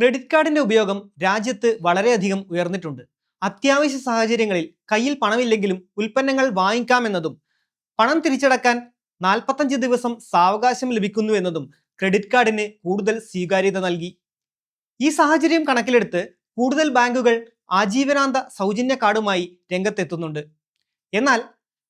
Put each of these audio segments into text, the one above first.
Credit കാർഡിന്റെ ഉപയോഗം രാജ്യത്ത് വളരെയധികം ഉയർന്നിട്ടുണ്ട്. അത്യാവശ്യ സാഹചര്യങ്ങളിൽ കയ്യിൽ പണമില്ലെങ്കിലും ഉൽപ്പന്നങ്ങൾ വാങ്ങിക്കാമെന്നതും പണം തിരിച്ചടക്കാൻ നാൽപ്പത്തഞ്ച് ദിവസം സാവകാശം ലഭിക്കുന്നു എന്നതും ക്രെഡിറ്റ് കാർഡിന് കൂടുതൽ സ്വീകാര്യത നൽകി. ഈ സാഹചര്യം കണക്കിലെടുത്ത് കൂടുതൽ ബാങ്കുകൾ ആജീവനാന്ത സൗജന്യ കാർഡുമായി രംഗത്തെത്തുന്നുണ്ട്. എന്നാൽ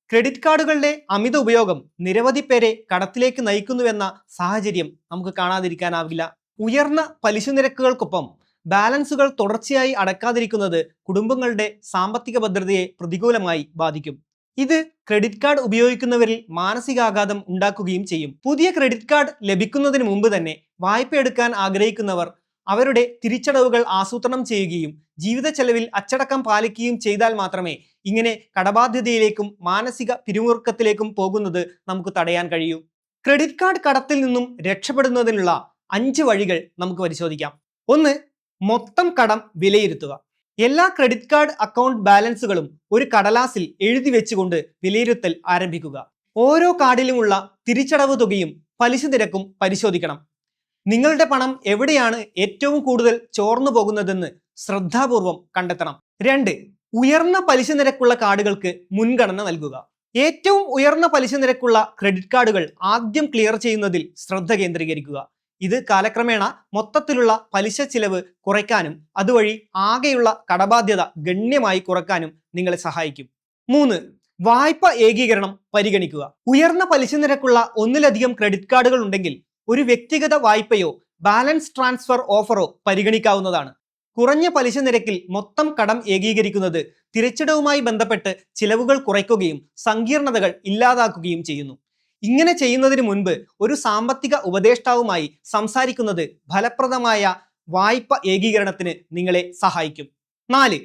ക്രെഡിറ്റ് കാർഡുകളുടെ അമിത ഉപയോഗം നിരവധി പേരെ കടത്തിലേക്ക് നയിക്കുന്നുവെന്ന സാഹചര്യം നമുക്ക് കാണാതിരിക്കാനാവില്ല. ഉയർന്ന പലിശ നിരക്കുകൾക്കൊപ്പം ബാലൻസുകൾ തുടർച്ചയായി അടക്കാതിരിക്കുന്നത് കുടുംബങ്ങളുടെ സാമ്പത്തിക ഭദ്രതയെ പ്രതികൂലമായി ബാധിക്കും. ഇത് ക്രെഡിറ്റ് കാർഡ് ഉപയോഗിക്കുന്നവരിൽ മാനസികാഘാതം ഉണ്ടാക്കുകയും ചെയ്യും. പുതിയ ക്രെഡിറ്റ് കാർഡ് ലഭിക്കുന്നതിന് മുമ്പ് തന്നെ വായ്പ എടുക്കാൻ ആഗ്രഹിക്കുന്നവർ അവരുടെ തിരിച്ചടവുകൾ ആസൂത്രണം ചെയ്യുകയും ജീവിത ചെലവിൽ അച്ചടക്കം പാലിക്കുകയും ചെയ്താൽ മാത്രമേ ഇങ്ങനെ കടബാധ്യതയിലേക്കും മാനസിക പിരിമുറുക്കത്തിലേക്കും പോകുന്നത് നമുക്ക് തടയാൻ കഴിയൂ. ക്രെഡിറ്റ് കാർഡ് കടത്തിൽ നിന്നും രക്ഷപ്പെടുന്നതിനുള്ള അഞ്ച് വഴികൾ നമുക്ക് പരിശോധിക്കാം. ഒന്ന് മൊത്തം കടം വിലയിരുത്തുക. എല്ലാ ക്രെഡിറ്റ് കാർഡ് അക്കൗണ്ട് ബാലൻസുകളും ഒരു കടലാസിൽ എഴുതി വെച്ചുകൊണ്ട് വിലയിരുത്തൽ ആരംഭിക്കുക. ഓരോ കാർഡിലുമുള്ള തിരിച്ചടവ് തുകയും പലിശ നിരക്കും പരിശോധിക്കണം. നിങ്ങളുടെ പണം എവിടെയാണ് ഏറ്റവും കൂടുതൽ ചോർന്നു പോകുന്നതെന്ന് ശ്രദ്ധാപൂർവം കണ്ടെത്തണം. രണ്ട് ഉയർന്ന പലിശ നിരക്കുള്ള കാർഡുകൾക്ക് മുൻഗണന നൽകുക. ഏറ്റവും ഉയർന്ന പലിശ നിരക്കുള്ള ക്രെഡിറ്റ് കാർഡുകൾ ആദ്യം ക്ലിയർ ചെയ്യുന്നതിൽ ശ്രദ്ധ കേന്ദ്രീകരിക്കുക. ഇത് കാലക്രമേണ മൊത്തത്തിലുള്ള പലിശ ചിലവ് കുറയ്ക്കാനും അതുവഴി ആകെയുള്ള കടബാധ്യത ഗണ്യമായി കുറയ്ക്കാനും നിങ്ങളെ സഹായിക്കും. മൂന്ന് വായ്പ ഏകീകരണം പരിഗണിക്കുക. ഉയർന്ന പലിശ നിരക്കുള്ള ഒന്നിലധികം ക്രെഡിറ്റ് കാർഡുകൾ ഉണ്ടെങ്കിൽ ഒരു വ്യക്തിഗത വായ്പയോ ബാലൻസ് ട്രാൻസ്ഫർ ഓഫറോ പരിഗണിക്കാവുന്നതാണ്. കുറഞ്ഞ പലിശ നിരക്കിൽ മൊത്തം കടം ഏകീകരിക്കുന്നത് തിരിച്ചടവുമായി ബന്ധപ്പെട്ട് ചിലവുകൾ കുറയ്ക്കുകയും സങ്കീർണതകൾ ഇല്ലാതാക്കുകയും ചെയ്യുന്നു. ഇങ്ങനെ ചെയ്യുന്നതിന് മുൻപ് ഒരു സാമ്പത്തിക ഉപദേഷ്ടാവുമായി സംസാരിക്കുന്നത് ഫലപ്രദമായ വായ്പ ഏകീകരണത്തിന് നിങ്ങളെ സഹായിക്കും. നാല്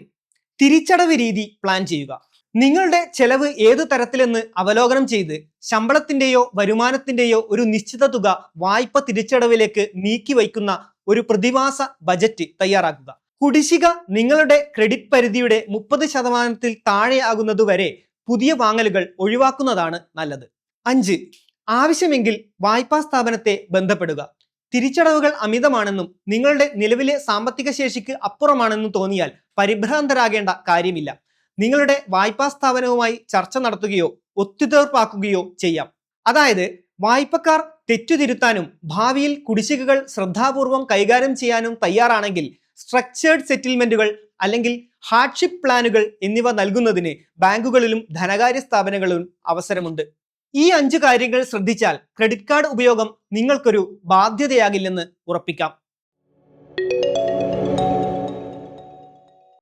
തിരിച്ചടവ് രീതി പ്ലാൻ ചെയ്യുക. നിങ്ങളുടെ ചെലവ് ഏതു തരത്തിലെന്ന് അവലോകനം ചെയ്ത് ശമ്പളത്തിന്റെയോ വരുമാനത്തിന്റെയോ ഒരു നിശ്ചിത തുക വായ്പ തിരിച്ചടവിലേക്ക് നീക്കി വയ്ക്കുന്ന ഒരു പ്രതിമാസ ബജറ്റ് തയ്യാറാക്കുക. കുടിശ്ശിക നിങ്ങളുടെ ക്രെഡിറ്റ് പരിധിയുടെ മുപ്പത് ശതമാനത്തിൽ താഴെയാകുന്നതുവരെ പുതിയ വാങ്ങലുകൾ ഒഴിവാക്കുന്നതാണ് നല്ലത്. അഞ്ച്. ആവശ്യമെങ്കിൽ വായ്പാ സ്ഥാപനത്തെ ബന്ധപ്പെടുക. തിരിച്ചടവുകൾ അമിതമാണെന്നും നിങ്ങളുടെ നിലവിലെ സാമ്പത്തിക ശേഷിക്ക് അപ്പുറമാണെന്നും തോന്നിയാൽ പരിഭ്രാന്തരാകേണ്ട കാര്യമില്ല. നിങ്ങളുടെ വായ്പാ സ്ഥാപനവുമായി ചർച്ച നടത്തുകയോ ഒത്തുതീർപ്പാക്കുകയോ ചെയ്യാം. അതായത് വായ്പക്കാർ തെറ്റുതിരുത്താനും ഭാവിയിൽ കുടിശ്ശികകൾ ശ്രദ്ധാപൂർവം കൈകാര്യം ചെയ്യാനും തയ്യാറാണെങ്കിൽ സ്ട്രക്ചേർഡ് സെറ്റിൽമെന്റുകൾ അല്ലെങ്കിൽ ഹാർഡ്ഷിപ്പ് പ്ലാനുകൾ എന്നിവ നൽകുന്നതിന് ബാങ്കുകളിലും ധനകാര്യ സ്ഥാപനങ്ങളിലും അവസരമുണ്ട്. ഈ അഞ്ച് കാര്യങ്ങൾ ശ്രദ്ധിച്ചാൽ ക്രെഡിറ്റ് കാർഡ് ഉപയോഗം നിങ്ങൾക്കൊരു ബാധ്യതയാകില്ലെന്ന് ഉറപ്പിക്കാം.